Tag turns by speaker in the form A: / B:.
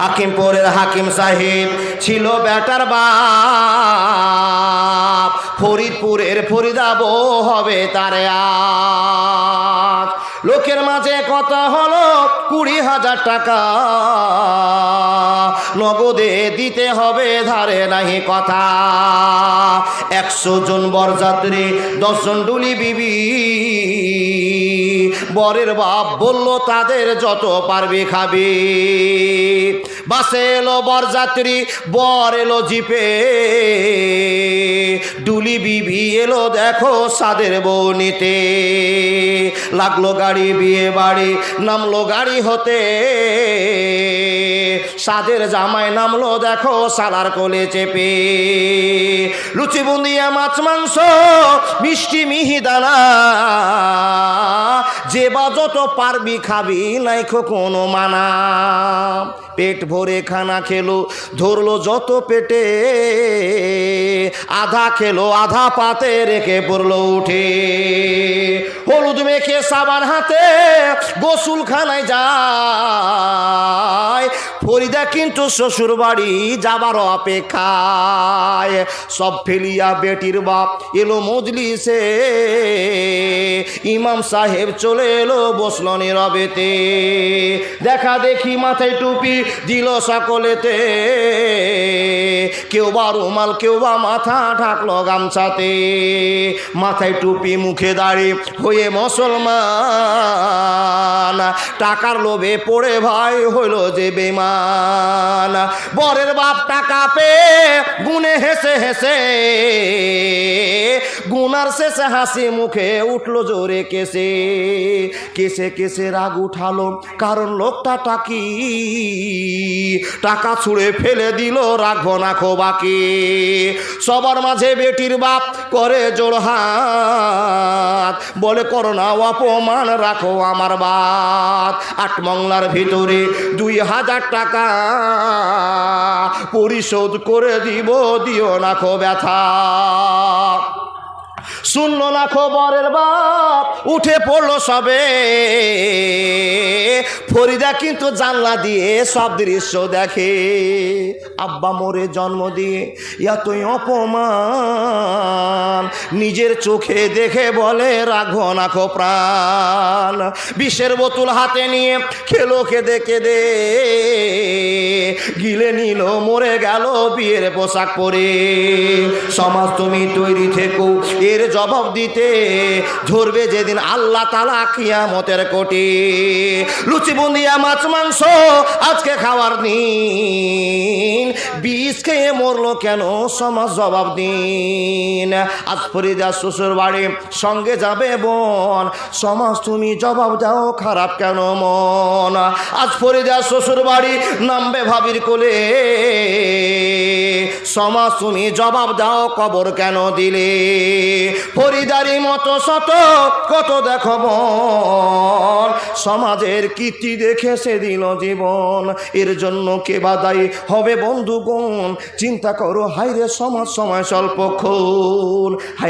A: হাকিমপুরের হাকিম সাহেব ছিল বেটার বাপ। ফরিদপুরের ফরিদাবো হবে তার লোকের মাঝে কথা হলো কুড়ি হাজার টাকা। নগদে দিতে হবে, ধারে নাহি কথা। একশো জন বরযাত্রী, দশজন ডুলি বিবি। বরের বাপ বলল, তাদের যত পারবে খাবে। বাসে এলো বরযাত্রী, বর এলো জিপে। ডুলি বিবি এলো, দেখো সাদের বউ নিতে। লাগল গাড়ি, বিয়ে বাড়ি, নামলো গাড়ি হতে। সাদের জামায় নামলো, দেখো সালার কোলে চেপে। লুচি বুন্দিয়া মাছ, মাংস, মিষ্টি মিহিদানা। যে বা যত পারবি খাবি, নাইখো কোনো মানা। পেট ভরে খানা খেলো, ধরলো যত পেটে। আধা খেলো, আধা পাতে রেখে পড়ল উঠে। হলুদ মেখে সাবান হাতে গোসুল খানায় যায়। ফরিদা কিন্তু শ্বশুর বাড়ি যাবার অপেক্ষায়। সব ফেলিয়া বেটির বাপ এলো মজলিসে। ইমাম সাহেব চলে এলো বসল নীরবেতে দেখা দেখি মাথায় টুপি দিল সকলেতে। কেউ বা রুমাল, কেউ বা মাথা ঢাকলো গামছাতে। মাথায় টুপি মুখে দাড়ি হয়ে মুসলমান। টাকার লোভে পড়ে ভাই হইল যে বেমান বরের বাপ টাকা পেয়ে গুনে হেসে হেসে, গুনার শেষে হাসি মুখে উঠল জোরে কেসে কেসে কেসে রাগ উঠালো, কারণ লোকটা টাকি, টাকা ছুঁড়ে ফেলে দিল রাখব না খো বাকি সবার মাঝে বেটির বাপ করে জোর হাত, বলে, করোনা, অপমান রাখো আমার বাপ। আট মংলার ভিতরে দুই হাজার টাকা পরিশোধ করে দিব, দিও না খো ব্যথা। শুনল না খবরের বাপ উঠে পড়ল সবে। ফরিদা কিন্তু জানলা দিয়ে সব দৃশ্য দেখে। আব্বা মোরে জন্ম দিয়ে এতই অপমান। নিজের চোখে দেখে বলে রাখো না খো প্রাণ। বিষের বোতল হাতে নিয়ে খেলো খেদে কেঁদে। গিলে নিল, মরে গেল বিয়ের পোশাক পরে। সমাজ তুমি তৈরি থেকো, এর জবাব দিতে। ধরবে যেদিন আল্লাহ তালা কিয়ামতের কোটি। লুচি বুন্দিয়া মাছ, মাংস আজকে খাওয়ার দিন। বিষ খেয়ে মরলো কেন? সমাজ জবাব দিন। আজ ফরিদা শ্বশুর বাড়ি সঙ্গে যাবে বোন। সমাজ তুমি জবাব দাও, খারাপ কেন মন? আজ ফরিদা শ্বশুর বাড়ি নামবে ভাবির কোলে। সমাজ তুমি জবাব দাও, কবর কেন দিলে? ফরিদারি মতো শত, কত দেখো বল সমাজের কীর্তি দেখে সে দিল জীবন। এর জন্য কে বাদাই হবে বন্ধুগণ? চিন্তা করো হাইরে সমাজ সময় হায়